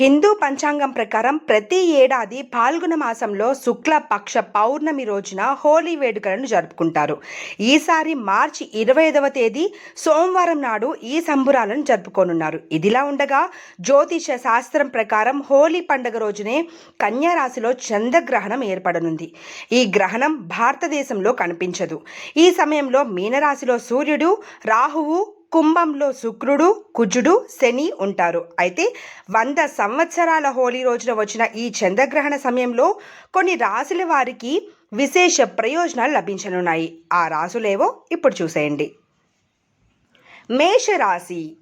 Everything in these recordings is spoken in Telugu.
హిందూ పంచాంగం ప్రకారం ప్రతి ఏడాది పాల్గొన మాసంలో శుక్ల పక్ష పౌర్ణమి రోజున హోలీ వేడుకలను జరుపుకుంటారు. ఈసారి మార్చి ఇరవై ఐదవ తేదీ సోమవారం నాడు ఈ సంబురాలను జరుపుకోనున్నారు. ఇదిలా ఉండగా జ్యోతిష శాస్త్రం ప్రకారం హోలీ పండుగ రోజునే కన్యారాశిలో చంద్రగ్రహణం ఏర్పడనుంది. ఈ గ్రహణం భారతదేశంలో కనిపించదు. ఈ సమయంలో మీనరాశిలో సూర్యుడు రాహువు కుంభంలో శుక్రుడు కుజుడు శని ఉంటారు. అయితే వంద సంవత్సరాల హోలీ రోజున వచ్చిన ఈ చంద్రగ్రహణ సమయంలో కొన్ని రాశుల వారికి విశేష ప్రయోజనాలు లభించనున్నాయి. ఆ రాశులేవో ఇప్పుడు చూసేయండి. మేషరాశి.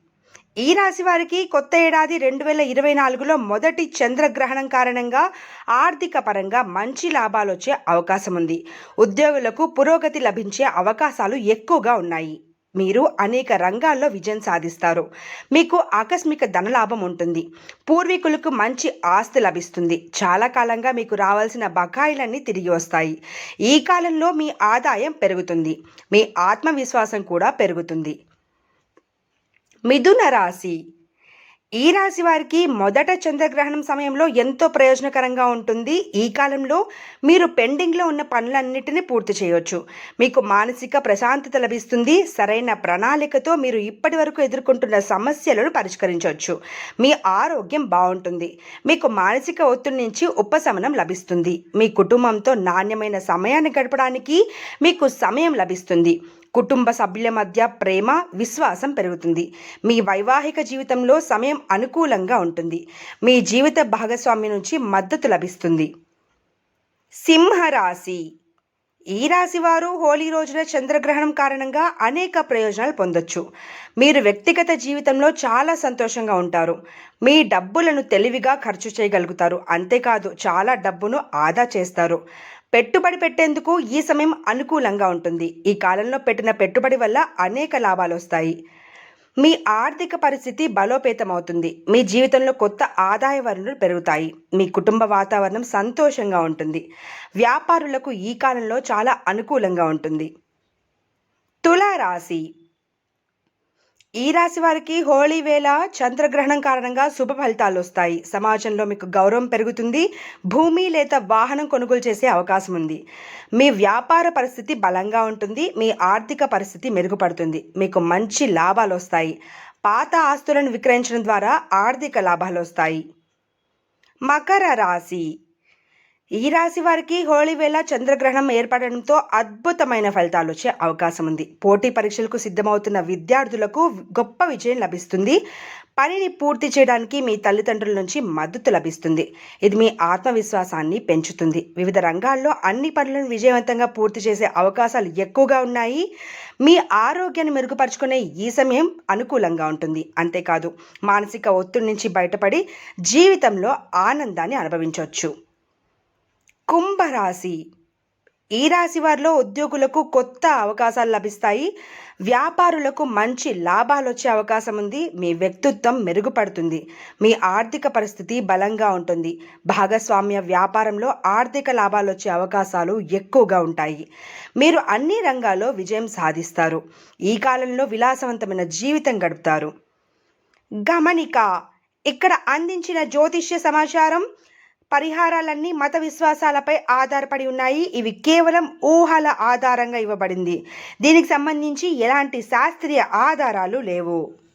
ఈ రాశి వారికి కొత్త ఏడాది రెండు వేల ఇరవై నాలుగులో మొదటి చంద్రగ్రహణం కారణంగా ఆర్థిక పరంగా మంచి లాభాలు వచ్చే అవకాశం ఉంది ఉద్యోగులకు పురోగతి లభించే అవకాశాలు ఎక్కువగా ఉన్నాయి. మీరు అనేక రంగాల్లో విజయం సాధిస్తారు. మీకు ఆకస్మిక ధనలాభం ఉంటుంది. పూర్వీకులకు మంచి ఆస్తి లభిస్తుంది. చాలా కాలంగా మీకు రావాల్సిన బకాయిలన్నీ తిరిగి వస్తాయి. ఈ కాలంలో మీ ఆదాయం పెరుగుతుంది. మీ ఆత్మవిశ్వాసం కూడా పెరుగుతుంది. మిథున రాశి ఈ రాశి వారికి మొదట చంద్రగ్రహణం సమయంలో ఎంతో ప్రయోజనకరంగా ఉంటుంది. ఈ కాలంలో మీరు పెండింగ్లో ఉన్న పనులన్నిటినీ పూర్తి చేయవచ్చు మీకు మానసిక ప్రశాంతత లభిస్తుంది. సరైన ప్రణాళికతో మీరు ఇప్పటి వరకు ఎదుర్కొంటున్న సమస్యలను పరిష్కరించవచ్చు మీ ఆరోగ్యం బాగుంటుంది. మీకు మానసిక ఒత్తిడి నుంచి ఉపశమనం లభిస్తుంది. మీ కుటుంబంతో నాణ్యమైన సమయాన్ని గడపడానికి మీకు సమయం లభిస్తుంది. కుటుంబ సభ్యుల మధ్య ప్రేమ విశ్వాసం పెరుగుతుంది. మీ వైవాహిక జీవితంలో సమయం అనుకూలంగా ఉంటుంది. మీ జీవిత భాగస్వామి నుంచి మద్దతు లభిస్తుంది. సింహరాశి. ఈ రాశి వారు హోలీ రోజున చంద్రగ్రహణం కారణంగా అనేక ప్రయోజనాలు పొందొచ్చు. మీరు వ్యక్తిగత జీవితంలో చాలా సంతోషంగా ఉంటారు. మీ డబ్బులను తెలివిగా ఖర్చు చేయగలుగుతారు. అంతేకాదు చాలా డబ్బును ఆదా చేస్తారు. పెట్టుబడి పెట్టేందుకు ఈ సమయం అనుకూలంగా ఉంటుంది. ఈ కాలంలో పెట్టిన పెట్టుబడి వల్ల అనేక లాభాలు వస్తాయి. మీ ఆర్థిక పరిస్థితి బలోపేతమవుతుంది. మీ జీవితంలో కొత్త ఆదాయ వనరులు పెరుగుతాయి. మీ కుటుంబ వాతావరణం సంతోషంగా ఉంటుంది. వ్యాపారులకు ఈ కాలంలో చాలా అనుకూలంగా ఉంటుంది. తులారాశి ఈ రాశి వారికి హోళీ వేళ చంద్రగ్రహణం కారణంగా శుభ ఫలితాలు వస్తాయి. సమాజంలో మీకు గౌరవం పెరుగుతుంది. భూమి లేదా వాహనం కొనుగోలు చేసే అవకాశం ఉంది. మీ వ్యాపార పరిస్థితి బలంగా ఉంటుంది. మీ ఆర్థిక పరిస్థితి మెరుగుపడుతుంది. మీకు మంచి లాభాలు వస్తాయి. పాత ఆస్తులను విక్రయించడం ద్వారా ఆర్థిక లాభాలు వస్తాయి. మకర రాశి ఈ రాశి వారికి హోళీ వేళ చంద్రగ్రహణం ఏర్పడడంతో అద్భుతమైన ఫలితాలు వచ్చే అవకాశం ఉంది పోటీ పరీక్షలకు సిద్ధమవుతున్న విద్యార్థులకు గొప్ప విజయం లభిస్తుంది. పనిని పూర్తి చేయడానికి మీ తల్లిదండ్రుల నుంచి మద్దతు లభిస్తుంది. ఇది మీ ఆత్మవిశ్వాసాన్ని పెంచుతుంది. వివిధ రంగాల్లో అన్ని పనులను విజయవంతంగా పూర్తి చేసే అవకాశాలు ఎక్కువగా ఉన్నాయి. మీ ఆరోగ్యాన్ని మెరుగుపరుచుకునే ఈ సమయం అనుకూలంగా ఉంటుంది. అంతేకాదు మానసిక ఒత్తిడి నుంచి బయటపడి జీవితంలో ఆనందాన్ని అనుభవించవచ్చు. కుంభరాశి. ఈ రాశి వారిలో ఉద్యోగులకు కొత్త అవకాశాలు లభిస్తాయి. వ్యాపారులకు మంచి లాభాలు వచ్చే అవకాశం ఉంది. మీ వ్యక్తిత్వం మెరుగుపడుతుంది. మీ ఆర్థిక పరిస్థితి బలంగా ఉంటుంది. భాగస్వామ్య వ్యాపారంలో ఆర్థిక లాభాలు వచ్చే అవకాశాలు ఎక్కువగా ఉంటాయి. మీరు అన్ని రంగాల్లో విజయం సాధిస్తారు. ఈ కాలంలో విలాసవంతమైన జీవితం గడుపుతారు. గమనిక ఇక్కడ అందించిన జ్యోతిష్య సమాచారం పరిహారాలన్నీ మత విశ్వాసాలపై ఆధారపడి ఉన్నాయి. ఇవి కేవలం ఊహల ఆధారంగా ఇవ్వబడింది. దీనికి సంబంధించి ఎలాంటి శాస్త్రీయ ఆధారాలు లేవు.